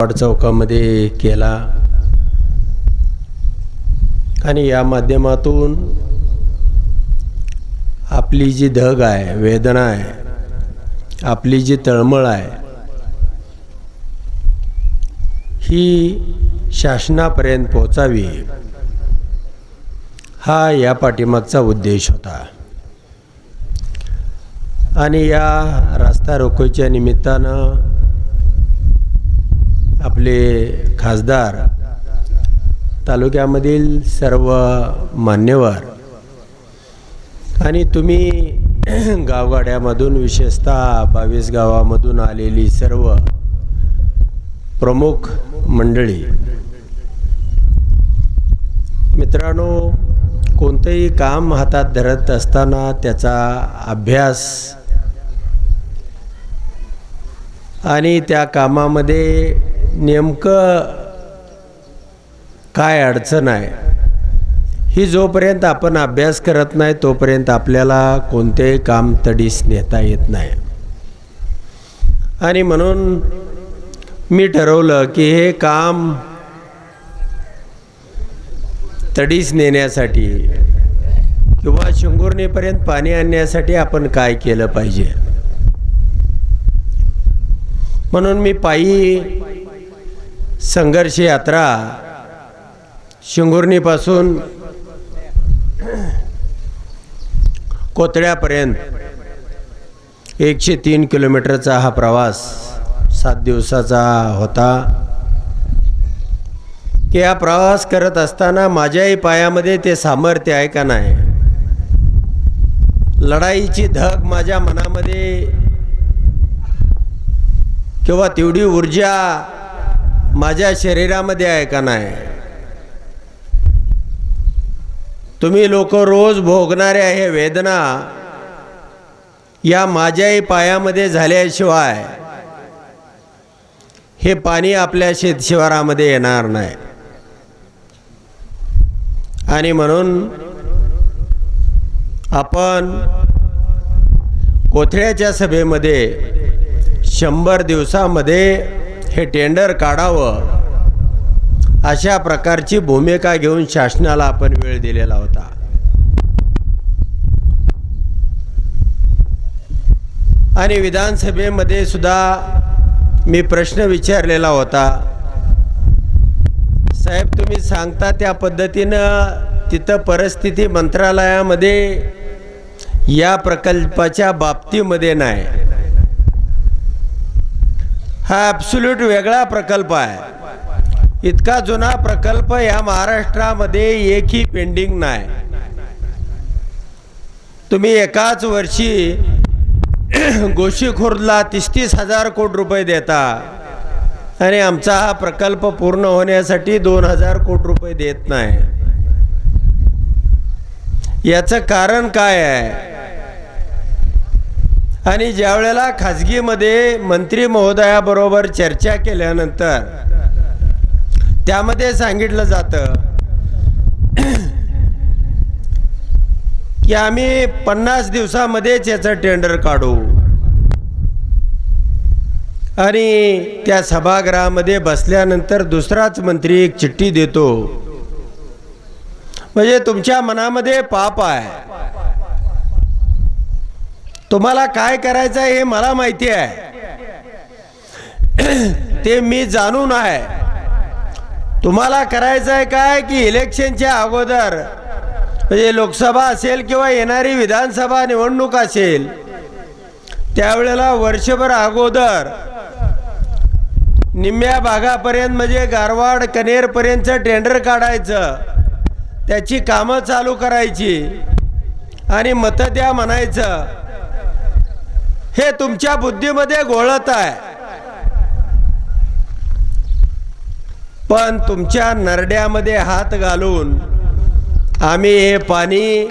वाड चौकामध्ये केला. आणि या माध्यमातून आपली जी धग आहे वेदना आहे आपली जी तळमळ आहे ही शासनापर्यंत पोचावी हा या पाठीमागचा उद्देश होता. आणि या रास्ता रोकोच्या निमित्तानं आपले खासदार तालुक्यामधील सर्व मान्यवर. आणि तुम्ही गावगाड्यामधून विशेषतः बावीस गावामधून आलेली सर्व प्रमुख मंडळी. मित्रांनो कोणतंही काम हातात धरत असताना त्याचा अभ्यास आणि त्या कामामध्ये नेमकं काय अडचण आहे? ही जोपर्यंत आपण अभ्यास करत नाही तोपर्यंत आपल्याला कोणतेही काम तडीस नेता येत नाही. आणि म्हणून मी ठरवलं की हे काम तडीस नेण्यासाठी किंवा शिंगुर्णीपर्यंत पाणी आणण्यासाठी आपण काय केलं पाहिजे? म्हणून मी पायी संघर्ष यात्रा शिंगुर्णीपासून कोतळ्यापर्यंत एकशे तीन किलोमीटरचा हा प्रवास सात दिवसाचा होता. की हा प्रवास करत असताना माझ्याही पायामध्ये ते सामर्थ्य आहे का नाही? लढाईची धग माझ्या मनामध्ये किंवा तेवढी ऊर्जा माझ्या शरीरामध्ये आहे का नाही? तुम्ही लोक रोज भोगणाऱ्या हे वेदना या माझ्याही पायामध्ये झाल्याशिवाय हे पाणी आपल्या शेतशिवारामध्ये येणार नाही. आणि म्हणून आपण कोथळ्याच्या सभेमध्ये शंभर दिवसामध्ये हे टेंडर काढावं. अशा प्रकारची भूमिका घेऊन शासनाला आपण वेळ दिलेला होता. आणि विधानसभेमध्ये सुद्धा मी प्रश्न विचारलेला होता. साहेब तुम्ही सांगता त्या पद्धतीनं तिथं परिस्थिती मंत्रालयामध्ये या प्रकल्पाच्या बाबतीमध्ये नाही. हा ॲब्सुल्यूट वेगळा प्रकल्प आहे. इतका जुना प्रकल्प या महाराष्ट्रामध्ये एकही पेंडिंग नाही. तुम्ही एकाच वर्षी गोशीखुर्दला तीस तीस हजार कोटी रुपये देता आणि आमचा हा प्रकल्प पूर्ण होण्यासाठी दोन हजार कोटी रुपये देत नाही. याचं कारण काय आहे? आणि ज्या वेळेला खाजगीमध्ये मंत्री महोदयाबरोबर चर्चा केल्यानंतर त्यामध्ये सांगितलं जातं की आम्ही पन्नास दिवसामध्येच याचं टेंडर काढू. आणि त्या सभागृहामध्ये बसल्यानंतर दुसराच मंत्री एक चिठ्ठी देतो. म्हणजे तुमच्या मनामध्ये पाप आहे. तुम्हाला काय करायचं आहे हे मला माहिती आहे. ते मी जाणून आहे. तुम्हाला करायचं आहे काय की इलेक्शनच्या अगोदर म्हणजे लोकसभा असेल किंवा येणारी विधानसभा निवडणूक असेल त्यावेळेला वर्षभर अगोदर निम्म्या भागापर्यंत म्हणजे गारवाड कनेरपर्यंतचं टेंडर काढायचं. त्याची कामं चालू करायची आणि मतं द्या म्हणायचं. हे तुमच्या बुद्धीमध्ये घोळत आहे. पण तुमच्या नरड्यामध्ये हात घालून आम्ही हे पाणी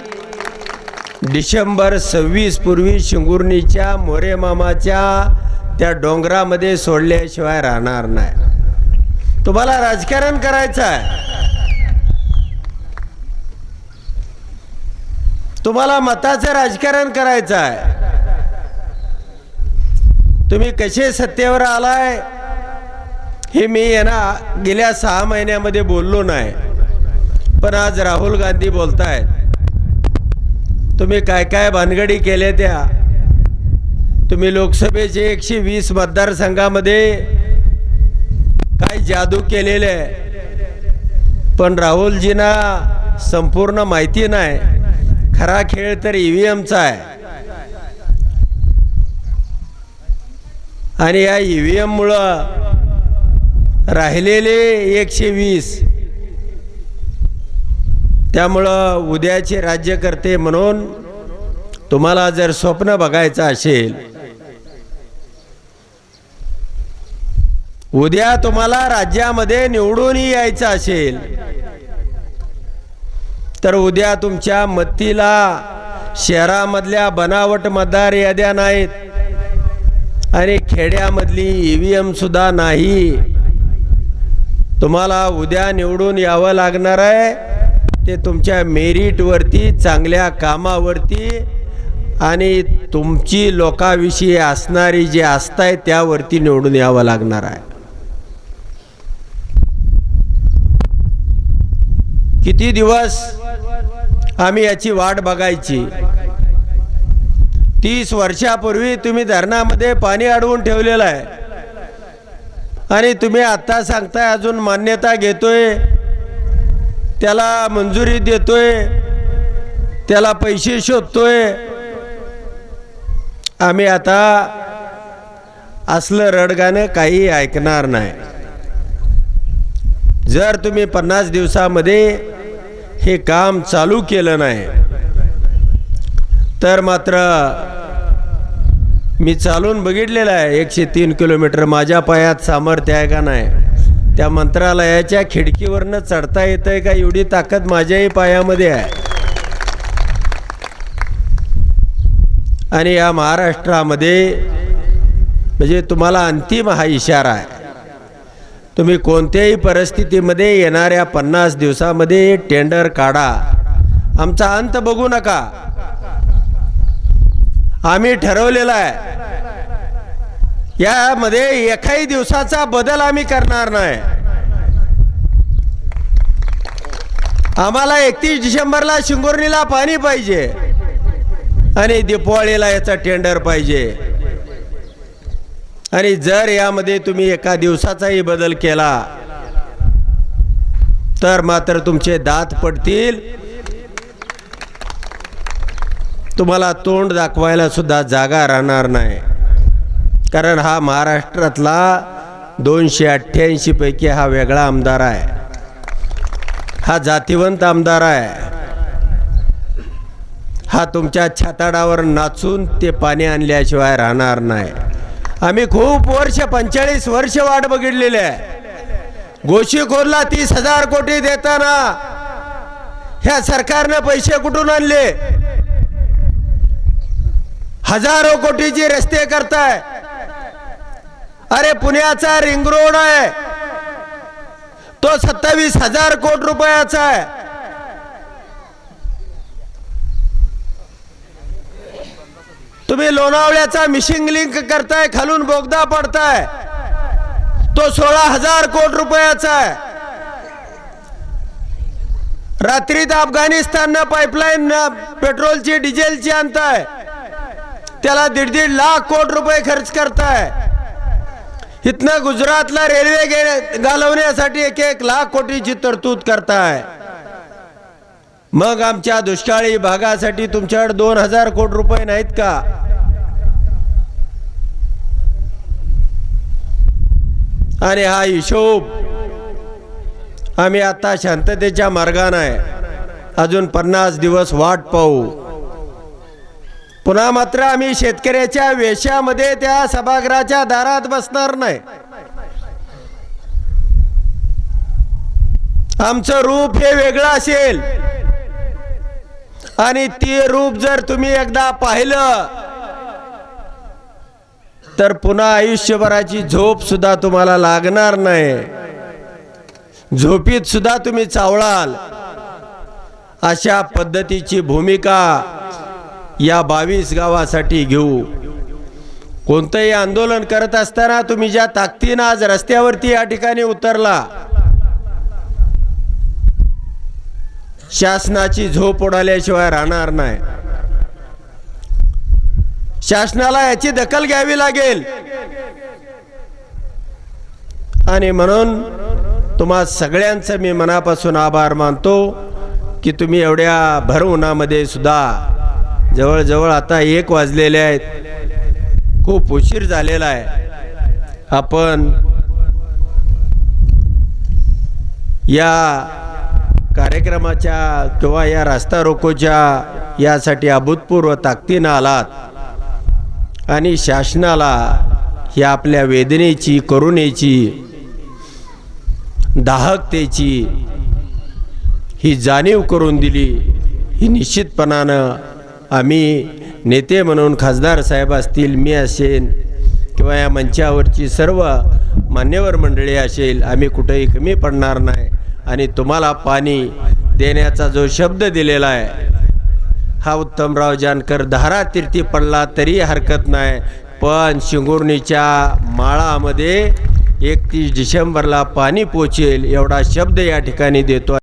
डिसेंबर सव्वीस पूर्वी शिंगुर्णीच्या मोरेमामाच्या त्या डोंगरामध्ये सोडल्याशिवाय राहणार नाही. तुम्हाला राजकारण करायचं आहे. तुम्हाला मताचं राजकारण करायचं आहे. तुम्ही कसे सत्तेवर आलाय हे मी यांना गेल्या सहा महिन्यामध्ये बोललो नाही. पण आज राहुल गांधी बोलतायत. तुम्ही काय काय भानगडी केल्या त्या? तुम्ही लोकसभेचे एकशे वीस मतदारसंघामध्ये काय जादू केलेले आहे? पण राहुलजींना संपूर्ण माहिती नाही. खरा खेळ तर ई व्ही एमचा आहे. आणि या ई व्ही एममुळं राहिलेले एकशे वीस. त्यामुळं उद्याचे राज्यकर्ते म्हणून तुम्हाला जर स्वप्न बघायचं असेल उद्या तुम्हाला राज्यामध्ये निवडून यायचं असेल तर उद्या तुमच्या मत्तीला शहरामधल्या बनावट मतदार याद्या नाहीत. आणि खेड्यामधली ई व्ही एमसुद्धा नाही. तुम्हाला उद्या निवडून यावं लागणार आहे. ते तुमच्या मेरिटवरती चांगल्या कामावरती आणि तुमची लोकाविषयी असणारी जी आस्था आहे त्यावरती निवडून यावं लागणार आहे. किती दिवस आम्ही याची वाट बघायची? तीस वर्षापूर्वी तुम्ही धरणामध्ये पाणी अडवून ठेवलेलं आहे. आणि तुम्ही आत्ता सांगताय अजून मान्यता घेतोय. त्याला मंजुरी देतोय. त्याला पैसे शोधतोय. आम्ही आता असलं रडगाणं काही ऐकणार नाही. जर तुम्ही पन्नास दिवसामध्ये हे काम चालू केलं नाही तर मात्र मी चालून बघितलेलं आहे एकशे तीन किलोमीटर माझ्या पायात सामर्थ्य आहे का नाही? त्या मंत्रालयाच्या खिडकीवरनं चढता येतंय का? एवढी ताकद माझ्याही पायामध्ये आहे. आणि या महाराष्ट्रामध्ये म्हणजे तुम्हाला अंतिम हा इशारा आहे. तुम्ही कोणत्याही परिस्थितीमध्ये येणाऱ्या पन्नास दिवसामध्ये टेंडर काढा. आमचा अंत बघू नका. आम्ही ठरवलेला आहे. यामध्ये एकाही दिवसाचा बदल आम्ही करणार नाही. आम्हाला एकतीस डिसेंबरला शिंगोर्णीला पाणी पाहिजे. आणि दीपावळीला याचा टेंडर पाहिजे. आणि जर यामध्ये तुम्ही एका दिवसाचाही बदल केला तर मात्र तुमचे दात पडतील. तुम्हाला तोंड दाखवायला सुद्धा जागा राहणार नाही. कारण हा महाराष्ट्रातला दोनशे अठ्ठ्याऐंशी पैकी हा वेगळा आमदार आहे. हा जातिवंत आमदार आहे. हा तुमच्या छाताडावर नाचून ते पाणी आणल्याशिवाय राहणार नाही. आम्ही खूप वर्ष पंचेचाळीस वर्ष वाट बघितलेली आहे. गोशीखोरला तीस हजार कोटी देताना ह्या सरकारनं पैसे कुठून आणले? हजारो कोटीचे रस्ते करताय अरे पुण्याचा रिंग रोड आहे तो सत्तावीस हजार कोटी रुपयाचा आहे तुम्ही लोणावळ्याचा मिशिंग लिंक करताय खालून बोगदा पडताय तो सोळा हजार कोटी रुपयाचा आहे रात्रीत अफगाणिस्ताननं पाईपलाईन पेट्रोलची डिझेलची आणताय। त्याला दीड दीड लाख कोटी रुपये खर्च करताय. इथनं गुजरातला रेल्वे गे घालवण्यासाठी एक एक लाख कोटीची तरतूद करताय. मग आमच्या दुष्काळी भागासाठी तुमच्याकडे दोन हजार कोटी रुपये नाहीत का? आणि हा हिशोब आम्ही आता शांततेच्या मार्गाने आहे. अजून पन्नास दिवस वाट पाहू. पुन्हा मात्र आम्ही शेतकऱ्याच्या वेशामध्ये त्या सभागृहाच्या दारात बसणार नाही. आमचं रूप हे वेगळं असेल. आणि ते रूप जर तुम्ही एकदा पाहिलं तर पुन्हा आयुष्यभराची झोप सुद्धा तुम्हाला लागणार नाही. झोपीत सुद्धा तुम्ही चावळाल. अशा पद्धतीची भूमिका या बावीस गावासाठी घेऊ. कोणतंही आंदोलन करत असताना तुम्ही ज्या ताकदीनं आज रस्त्यावरती या ठिकाणी उतरला शासनाची झोप उडाल्याशिवाय राहणार नाही. शासनाला याची दखल घ्यावी लागेल. आणि म्हणून तुम्हा सगळ्यांचं मी मनापासून आभार मानतो की तुम्ही एवढ्या भर उन्हामध्ये सुद्धा जवळजवळ आता एक वाजलेले आहेत. खूप उशीर झालेला आहे. आपण या कार्यक्रमाच्या किंवा या रास्ता रोकोच्या यासाठी अभूतपूर्व ताकदीनं आलात आणि शासनाला ही आपल्या वेदनेची करुणेची दाहकतेची ही जाणीव करून दिली. ही निश्चितपणानं आम्ही नेते म्हणून खासदार साहेब असतील मी असेन किंवा या मंचावरची सर्व मान्यवर मंडळी असेल आम्ही कुठेही कमी पडणार नाही. आणि तुम्हाला पाणी देण्याचा जो शब्द दिलेला आहे हा उत्तमराव जानकर धारा तीर्थी पडला तरी हरकत नाही. पण शिंगुर्णीच्या माळामध्ये एकतीस डिसेंबरला पाणी पोचेल एवढा शब्द या ठिकाणी देतो